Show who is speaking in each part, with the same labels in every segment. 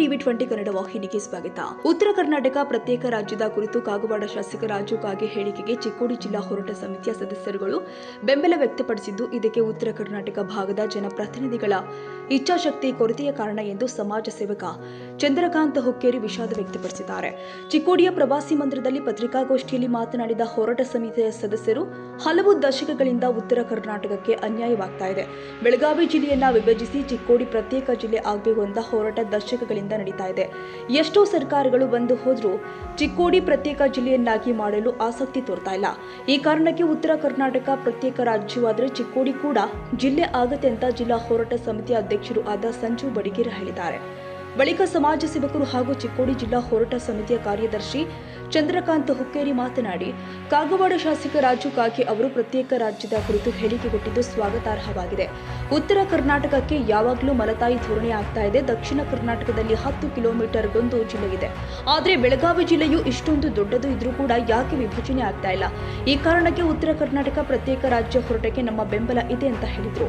Speaker 1: TV twenty Kannada ವಾಹಿನಿಗೆ ಸ್ವಾಗತ. ಉತ್ತರ ಕರ್ನಾಟಕ ಪ್ರತ್ಯೇಕ ರಾಜ್ಯದ ಕುರಿತು ಕಾಗವಾಡ ಶಾಸಕ ರಾಜು ಕಾಗೆ ಹೇಳಿಕೆಗೆ ಚಿಕ್ಕೋಡಿ ಜಿಲ್ಲಾ ಹೋರಾಟ ಸಮಿತಿಯ ಸದಸ್ಯರುಗಳು ಬೆಂಬಲ ವ್ಯಕ್ತಪಡಿಸಿದ್ದು, ಇದಕ್ಕೆ ಉತ್ತರ ಕರ್ನಾಟಕ ಭಾಗದ ಜನಪ್ರತಿನಿಧಿಗಳ ಇಚ್ಛಾಶಕ್ತಿ ಕೊರತೆಯ ಕಾರಣ ಎಂದು ಸಮಾಜ ಸೇವಕ ಚಂದ್ರಕಾಂತ್ ಹುಕ್ಕೇರಿ ವಿಷಾದ ವ್ಯಕ್ತಪಡಿಸಿದ್ದಾರೆ. ಚಿಕ್ಕೋಡಿಯ ಪ್ರವಾಸಿ ಮಂದಿರದಲ್ಲಿ ಪತ್ರಿಕಾಗೋಷ್ಠಿಯಲ್ಲಿ ಮಾತನಾಡಿದ ಹೋರಾಟ ಸಮಿತಿಯ ಸದಸ್ಯರು, ಹಲವು ದಶಕಗಳಿಂದ ಉತ್ತರ ಕರ್ನಾಟಕಕ್ಕೆ ಅನ್ಯಾಯವಾಗ್ತಾ ಇದೆ. ಬೆಳಗಾವಿ ಜಿಲ್ಲೆಯನ್ನ ವಿಭಜಿಸಿ ಚಿಕ್ಕೋಡಿ ಪ್ರತ್ಯೇಕ ಜಿಲ್ಲೆ ಆಗಬೇಕು ಅಂತ ಹೋರಾಟ ದಶಕಗಳಿಂದ ನಡೀತಾ ಇದೆ. ಎಷ್ಟೋ ಸರ್ಕಾರಗಳು ಬಂದು ಹೋದರೂ ಚಿಕ್ಕೋಡಿ ಪ್ರತ್ಯೇಕ ಜಿಲ್ಲೆಯನ್ನಾಗಿ ಮಾಡಲು ಆಸಕ್ತಿ ತೋರ್ತಾ ಇಲ್ಲ. ಈ ಕಾರಣಕ್ಕೆ ಉತ್ತರ ಕರ್ನಾಟಕ ಪ್ರತ್ಯೇಕ ರಾಜ್ಯವಾದರೆ ಚಿಕ್ಕೋಡಿ ಕೂಡ ಜಿಲ್ಲೆ ಆಗತ್ತೆ ಅಂತ ಜಿಲ್ಲಾ ಹೋರಾಟ ಸಮಿತಿ ಅಧ್ಯಕ್ಷರು ಆದ ಸಂಜು ಬಡಿಗೇರ ಹೇಳಿದ್ದಾರೆ. ಬಳಿಕ ಸಮಾಜ ಸೇವಕರು ಹಾಗೂ ಚಿಕ್ಕೋಡಿ ಜಿಲ್ಲಾ ಹೋರಾಟ ಸಮಿತಿಯ ಕಾರ್ಯದರ್ಶಿ ಚಂದ್ರಕಾಂತ್ ಹುಕ್ಕೇರಿ ಮಾತನಾಡಿ, ಕಾಗವಾಡ ಶಾಸಕ ರಾಜು ಕಾಗೆ ಅವರು ಪ್ರತ್ಯೇಕ ರಾಜ್ಯದ ಕುರಿತು ಹೇಳಿಕೆ ಕೊಟ್ಟಿದ್ದು ಸ್ವಾಗತಾರ್ಹವಾಗಿದೆ. ಉತ್ತರ ಕರ್ನಾಟಕಕ್ಕೆ ಯಾವಾಗಲೂ ಮಲತಾಯಿ ಧೋರಣೆ ಆಗ್ತಾ ಇದೆ. ದಕ್ಷಿಣ ಕರ್ನಾಟಕದಲ್ಲಿ ಹತ್ತು ಕಿಲೋಮೀಟರ್ಗೊಂದು ಇದೆ ಆದರೆ ಬೆಳಗಾವಿ ಜಿಲ್ಲೆಯು ಇಷ್ಟೊಂದು ದೊಡ್ಡದು ಇದ್ರೂ ಕೂಡ ಯಾಕೆ ವಿಭಜನೆ ಆಗ್ತಾ ಇಲ್ಲ? ಈ ಕಾರಣಕ್ಕೆ ಉತ್ತರ ಕರ್ನಾಟಕ ಪ್ರತ್ಯೇಕ ರಾಜ್ಯ ಹೊರಟಕ್ಕೆ ನಮ್ಮ ಬೆಂಬಲ ಇದೆ ಅಂತ ಹೇಳಿದರು.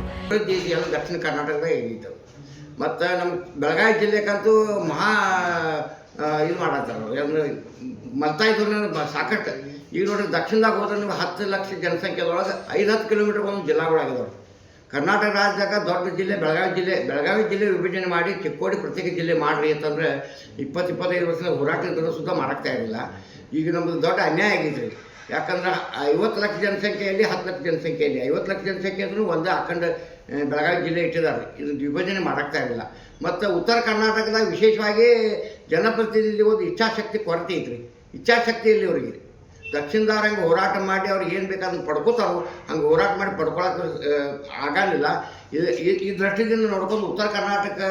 Speaker 2: ಮತ್ತು ನಮ್ಮ ಬೆಳಗಾವಿ ಜಿಲ್ಲೆಗಂತೂ ಮಹಾ ಇದು ಮಾಡತ್ತಾರ ಅಂದ್ರೆ ಮಲ್ತಾ ಇದ್ರು ಸಾಕಷ್ಟು. ಈಗ ನೋಡ್ರಿ ದಕ್ಷಿಣದಾಗ ಹೋದ್ರೆ ನೀವು ಹತ್ತು ಲಕ್ಷ ಜನಸಂಖ್ಯೆದೊಳಗೆ ಐದು ಹತ್ತು ಕಿಲೋಮೀಟರ್ ಒಂದು ಜಿಲ್ಲಾಗಳಾಗಿದಾವೆ ಕರ್ನಾಟಕ ರಾಜ್ಯದಾಗ ದೊಡ್ಡ ಜಿಲ್ಲೆ, ಬೆಳಗಾವಿ ಜಿಲ್ಲೆ. ಬೆಳಗಾವಿ ಜಿಲ್ಲೆ ವಿಭಜನೆ ಮಾಡಿ ಚಿಕ್ಕೋಡಿ ಪ್ರತ್ಯೇಕ ಜಿಲ್ಲೆ ಮಾಡ್ರಿ ಅಂತಂದ್ರೆ ಇಪ್ಪತ್ತು ಇಪ್ಪತ್ತೈದು ವರ್ಷದ ಹೋರಾಟ ಸುತ್ತ ಮಾಡಕ್ತಾ ಇರಲಿಲ್ಲ. ಈಗ ನಮ್ಮದು ದೊಡ್ಡ ಅನ್ಯಾಯ ಆಗೈತೆ ರೀ ಯಾಕಂದ್ರೆ ಐವತ್ತು ಲಕ್ಷ ಜನಸಂಖ್ಯೆಯಲ್ಲಿ ಹತ್ತು ಲಕ್ಷ ಜನಸಂಖ್ಯೆಯಲ್ಲಿ, ಐವತ್ತು ಲಕ್ಷ ಜನಸಂಖ್ಯೆ ಅಂದ್ರೂ ಒಂದೇ ಅಖಂಡ ಬೆಳಗಾವಿ ಜಿಲ್ಲೆ ಇಟ್ಟಿದ್ದಾರೆ. ಇದು ವಿಭಜನೆ ಮಾಡಕ್ತಾ ಇರಲಿಲ್ಲ. ಮತ್ತು ಉತ್ತರ ಕರ್ನಾಟಕದಾಗ ವಿಶೇಷವಾಗಿ ಜನಪ್ರತಿನಿಧಿ ಒಂದು ಇಚ್ಛಾಶಕ್ತಿ ಕೊರತೆ ಐತ್ರಿ ಇಚ್ಛಾಶಕ್ತಿ ಇಲ್ಲಿ ಅವರಿಗೆ ದಕ್ಷಿಣದವ್ರು ಹಂಗೆ ಹೋರಾಟ ಮಾಡಿ ಅವ್ರಿಗೆ ಏನು ಬೇಕಾದ್ರೆ ಪಡ್ಕೋತಾರೋ, ಹಂಗೆ ಹೋರಾಟ ಮಾಡಿ ಪಡ್ಕೊಳಕ್ಕೆ ಆಗಲಿಲ್ಲ. ಇದು ಈ- ದೃಷ್ಟಿದಿಂದ ನೋಡ್ಕೊಂಡು ಉತ್ತರ ಕರ್ನಾಟಕ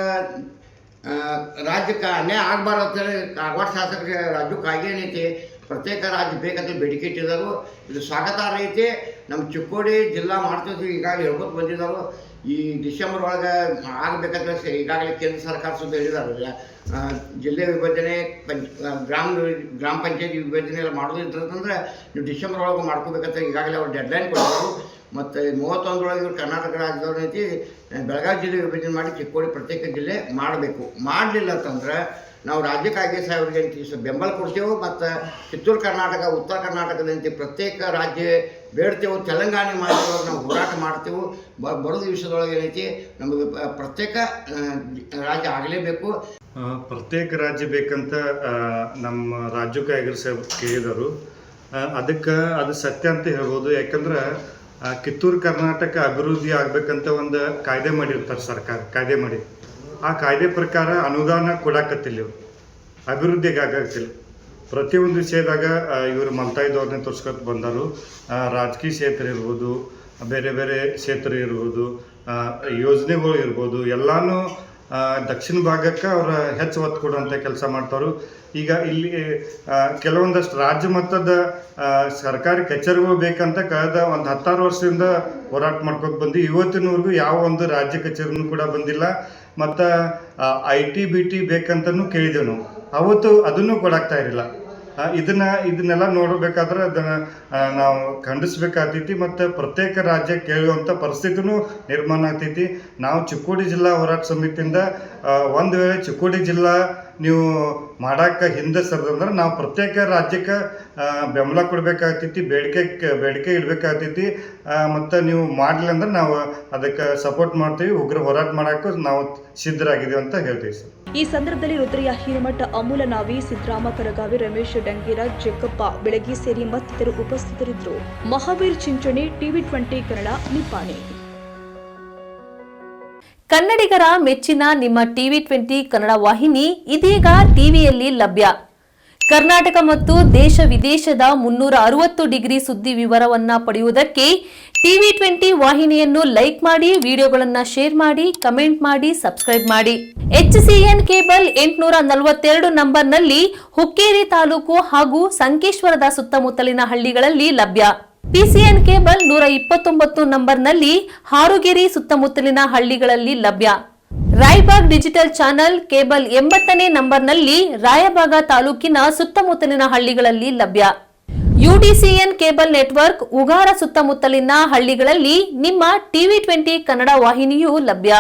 Speaker 2: ರಾಜ್ಯಕ್ಕೆ ಅನ್ಯಾಯ ಆಗಬಾರ್ದು ಅಂತೇಳಿ ಕಾಗವಾಡ ಶಾಸಕ ರಾಜ್ಯಕ್ಕೆ ಆಗೇನೈತಿ ಪ್ರತ್ಯೇಕ ರಾಜ್ಯ ಬೇಕಂತ ಬೇಡಿಕೆ ಇಟ್ಟಿದ್ದಾರೆ. ಇದು ಸ್ವಾಗತಾರ್ಹ ಐತಿ. ನಮ್ಮ ಚಿಕ್ಕೋಡಿ ಜಿಲ್ಲಾ ಮಾಡ್ತಿದ್ವಿ, ಈಗಾಗಲೇ ಹೇಳ್ಕೊತ ಬಂದಿದ್ದಾರೆ. ಈ ಡಿಸೆಂಬರ್ ಒಳಗೆ ಆಗಬೇಕಂತ ಈಗಾಗಲೇ ಕೇಂದ್ರ ಸರ್ಕಾರ ಸುದ್ದಿ ಹೇಳಿದ್ದಾರೆ. ಜಿಲ್ಲೆ ವಿಭಜನೆ, ಪಂಚ ಗ್ರಾಮ ಗ್ರಾಮ ಪಂಚಾಯತ್ ವಿಭಜನೆ ಎಲ್ಲ ಮಾಡೋದು ಇದ್ರಂದ್ರೆ ನೀವು ಡಿಸೆಂಬರ್ ಒಳಗೆ ಮಾಡ್ಕೋಬೇಕಂತ ಈಗಾಗಲೇ ಅವ್ರು ಡೆಡ್ಲೈನ್ ಕೊಟ್ಟರು ಮತ್ತು ಮೂವತ್ತೊಂದರೊಳಗೆ ಇವರು ಕರ್ನಾಟಕ ರಾಜ್ಯದವ್ರ ಐತಿ. ಬೆಳಗಾವಿ ಜಿಲ್ಲೆ ವಿಭಜನೆ ಮಾಡಿ ಚಿಕ್ಕೋಡಿ ಪ್ರತ್ಯೇಕ ಜಿಲ್ಲೆ ಮಾಡಬೇಕು. ಮಾಡಲಿಲ್ಲ ಅಂತಂದ್ರೆ ನಾವು ರಾಜ್ಯಕ್ಕಾಗಿ ಅಂತ ಸ- ಬೆಂಬಲ ಕೊಡ್ತೇವೆ, ಮತ್ತು ಕಿತ್ತೂರು ಕರ್ನಾಟಕ, ಉತ್ತರ ಕರ್ನಾಟಕದಂತೆ ಪ್ರತ್ಯೇಕ ರಾಜ್ಯ ಬೇಡ್ತೇವೆ, ತೆಲಂಗಾಣ ಮಾಡಿದವರು ನಾವು ಹೋರಾಟ ಮಾಡ್ತೇವೆ, ಬ ಬರೋ ದಿವಸದೊಳಗೆ ಏನೈತಿ, ನಮಗೆ ಪ್ರತ್ಯೇಕ ರಾಜ್ಯ ಆಗಲೇಬೇಕು.
Speaker 3: ಪ್ರತ್ಯೇಕ ರಾಜ್ಯ ಬೇಕಂತ ನಮ್ಮ ರಾಜ್ಯ ಆಗಿರ್ ಸಾಹೇಬ್ ಕೇಳಿದರು. ಅದಕ್ಕೆ ಅದು ಸತ್ಯ ಅಂತ ಹೇಳ್ಬೋದು, ಯಾಕಂದ್ರೆ ಕಿತ್ತೂರು ಕರ್ನಾಟಕ ಅಭಿವೃದ್ಧಿ ಆಗಬೇಕಂತ ಒಂದು ಕಾಯ್ದೆ ಮಾಡಿರ್ತಾರೆ ಸರ್ಕಾರ, ಕಾಯ್ದೆ ಮಾಡಿ. ಆ ಕಾಯ್ದೆ ಪ್ರಕಾರ ಅನುದಾನ ಕೊಡಾಕತ್ತಿಲ್ಲ ಇವ್ರು ಅಭಿವೃದ್ಧಿಗೆ ಆಗತ್ತಿಲ್ಲ ಪ್ರತಿಯೊಂದು ವಿಷಯದಾಗ ಇವರು ಮಲ್ತಾಯಿದವ್ರನ್ನೇ ತೋರ್ಸ್ಕೊತ ಬಂದರು. ರಾಜಕೀಯ ಕ್ಷೇತ್ರ ಇರ್ಬೋದು, ಬೇರೆ ಬೇರೆ ಕ್ಷೇತ್ರ ಇರ್ಬೋದು ಯೋಜನೆಗಳು ಇರ್ಬೋದು, ಎಲ್ಲನೂ ದಕ್ಷಿಣ ಭಾಗಕ್ಕೆ ಅವ್ರ ಹೆಚ್ಚು ಒತ್ತು ಕೊಡುವಂಥ ಕೆಲಸ ಮಾಡ್ತಾರು ಈಗ ಇಲ್ಲಿ ಕೆಲವೊಂದಷ್ಟು ರಾಜ್ಯ ಮಟ್ಟದ ಸರ್ಕಾರಿ ಕಚೇರಿಗಳು ಬೇಕಂತ ಕಳೆದ ಒಂದು ಹತ್ತಾರು ವರ್ಷದಿಂದ ಹೋರಾಟ ಮಾಡ್ಕೊಂಡು ಬಂದು, ಇವತ್ತಿನವರೆಗೂ ಯಾವ ಒಂದು ರಾಜ್ಯ ಕಚೇರಿನೂ ಕೂಡ ಬಂದಿಲ್ಲ. ಮತ್ತು ಐ ಟಿ ಬಿ ಟಿ ಬೇಕಂತನೂ ಕೇಳಿದೆವು ನಾವು. ಅವತ್ತು ಅದನ್ನು ಕೊಡಾಗ್ತಾ ಇರಲಿಲ್ಲ. ಇದನ್ನ, ಇದನ್ನೆಲ್ಲ ನೋಡಬೇಕಾದ್ರೆ ಅದನ್ನ ನಾವು ಖಂಡಿಸ್ಬೇಕಾಗ್ತೈತಿ ಮತ್ತು ಪ್ರತ್ಯೇಕ ರಾಜ್ಯ ಕೇಳುವಂಥ ಪರಿಸ್ಥಿತಿನೂ ನಿರ್ಮಾಣ ಆಗ್ತೈತಿ. ನಾವು ಚಿಕ್ಕೋಡಿ ಜಿಲ್ಲಾ ಹೋರಾಟ ಸಮಿತಿಯಿಂದ ಒಂದು ವೇಳೆ ಚಿಕ್ಕೋಡಿ ಜಿಲ್ಲಾ ನೀವು ಮಾಡಕ್ಕೆ ಹಿಂದೆ ಸರಿದಂದ್ರೆ ನಾವು ಪ್ರತ್ಯೇಕ ರಾಜ್ಯಕ್ಕೆ ಬೆಂಬಲ ಕೊಡಬೇಕಾಗ್ತೈತಿ, ಬೇಡಿಕೆ ಬೇಡಿಕೆ ಇಡಬೇಕಾಗ್ತೈತಿ ಮತ್ತು ನೀವು ಮಾಡಲಿಲ್ಲ ಅಂದ್ರೆ ನಾವು ಅದಕ್ಕೆ ಸಪೋರ್ಟ್ ಮಾಡ್ತೀವಿ, ಉಗ್ರ ಹೋರಾಟ ಮಾಡೋಕ್ಕೂ ನಾವು ಸಿದ್ಧರಾಗಿದ್ದೀವಿ ಅಂತ ಹೇಳ್ತೀವಿ ಸರ್.
Speaker 1: ಈ ಸಂದರ್ಭದಲ್ಲಿ ರುದ್ರಯ್ಯ ಹಿರೇಮಠ ಅಮೂಲ ನಾವಿ ಸಿದ್ದರಾಮ ಕರಗಾವಿ, ರಮೇಶ್ ಡಂಗೀರ ಜಗ್ಗಪ್ಪ ಬೆಳಗಿ ಸೇರಿ ಮತ್ತಿತರರು ಉಪಸ್ಥಿತರಿದ್ದರು. Mahavir Chinchani, TV twenty Kannada, Nippani.
Speaker 4: ಕನ್ನಡಿಗರ ಮೆಚ್ಚಿನ ನಿಮ್ಮ ಟಿವಿ ಟ್ವೆಂಟಿ ಕನ್ನಡ ವಾಹಿನಿ ಇದೀಗ ಟಿವಿಯಲ್ಲಿ ಲಭ್ಯ. ಕರ್ನಾಟಕ ಮತ್ತು ದೇಶ ವಿದೇಶದ ಮುನ್ನೂರ ಅರವತ್ತು ಡಿಗ್ರಿ ಸುದ್ದಿ ವಿವರವನ್ನ ಪಡೆಯುವುದಕ್ಕೆ ಟಿವಿ ಟ್ವೆಂಟಿ ವಾಹಿನಿಯನ್ನು ಲೈಕ್ ಮಾಡಿ, ವಿಡಿಯೋಗಳನ್ನು ಶೇರ್ ಮಾಡಿ, ಕಮೆಂಟ್ ಮಾಡಿ, ಸಬ್ಸ್ಕ್ರೈಬ್ ಮಾಡಿ. ಎಚ್ಸಿಎನ್ ಕೇಬಲ್ ಎಂಟುನೂರ ನಲವತ್ತೆರಡು ನಂಬರ್ನಲ್ಲಿ ಹುಕ್ಕೇರಿ ತಾಲೂಕು ಹಾಗೂ ಸಂಕೇಶ್ವರದ ಸುತ್ತಮುತ್ತಲಿನ ಹಳ್ಳಿಗಳಲ್ಲಿ ಲಭ್ಯ. ಪಿಸಿಎನ್ ಕೇಬಲ್ ನೂರ ಇಪ್ಪತ್ತೊಂಬತ್ತು ನಂಬರ್ನಲ್ಲಿ ಹಾರುಗೆರೆ ಸುತ್ತಮುತ್ತಲಿನ ಹಳ್ಳಿಗಳಲ್ಲಿ ಲಭ್ಯ. ರಾಯಬಾಗ್ ಡಿಜಿಟಲ್ ಚಾನೆಲ್ ಕೇಬಲ್ ಎಂಬತ್ತನೇ ನಂಬರ್ನಲ್ಲಿ ರಾಯಬಾಗ ತಾಲೂಕಿನ ಸುತ್ತಮುತ್ತಲಿನ ಹಳ್ಳಿಗಳಲ್ಲಿ ಲಭ್ಯ. ಯುಡಿಸಿಎನ್ ಕೇಬಲ್ ನೆಟ್ವರ್ಕ್ ಉಗಾರ ಸುತ್ತಮುತ್ತಲಿನ ಹಳ್ಳಿಗಳಲ್ಲಿ ನಿಮ್ಮ ಟಿವಿ ಟ್ವೆಂಟಿ ಕನ್ನಡ ವಾಹಿನಿಯೂ ಲಭ್ಯ.